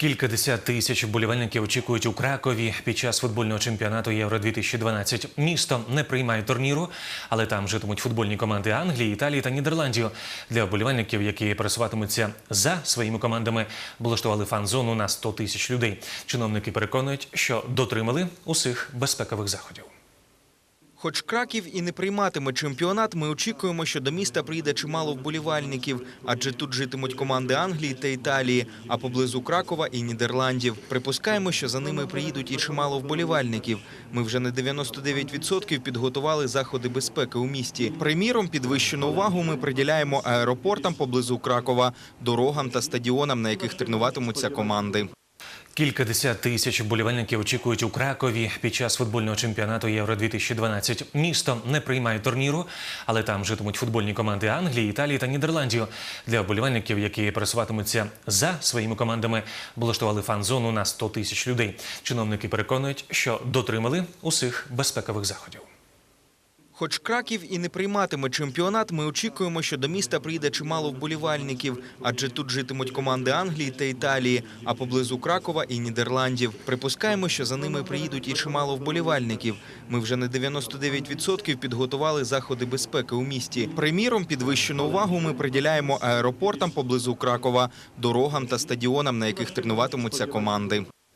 Кількадесят тисяч вболівальників очікують у Кракові під час футбольного чемпіонату Євро 2012 Місто не приймає турніру, але там житимуть футбольні команди Англії, Італії та Нідерландів. Для вболівальників, які пересуватимуться за своїми командами, облаштували фан-зону на 100 тисяч людей. Чиновники переконують, що дотримали усіх безпекових заходів. Хоч Краків і не прийматиме чемпіонат, ми очікуємо, що до міста прийде чимало вболівальників, адже тут житимуть команди Англії та Італії, а поблизу Кракова і Нідерландів. Припускаємо, що за ними приїдуть і чимало вболівальників. Ми вже на 99% підготували заходи безпеки у місті. Приміром, підвищену увагу ми приділяємо аеропортам поблизу Кракова, дорогам та стадіонам, на яких тренуватимуться команди. Кількадесят тисяч вболівальників очікують у Кракові під час футбольного чемпіонату Євро 2012 Місто не приймає турніру, але там житимуть футбольні команди Англії, Італії та Нідерландів. Для вболівальників, які пересуватимуться за своїми командами, облаштували фан-зону на 100 тисяч людей. Чиновники переконують, що дотримали усіх безпекових заходів. Хоч Краків і не прийматиме чемпіонат, ми очікуємо, що до міста прийде чимало вболівальників, адже тут житимуть команди Англії та Італії, а поблизу Кракова і Нідерландів. Припускаємо, що за ними приїдуть і чимало вболівальників. Ми вже на 99% підготували заходи безпеки у місті. Приміром, підвищену увагу ми приділяємо аеропортам поблизу Кракова, дорогам та стадіонам, на яких тренуватимуться команди.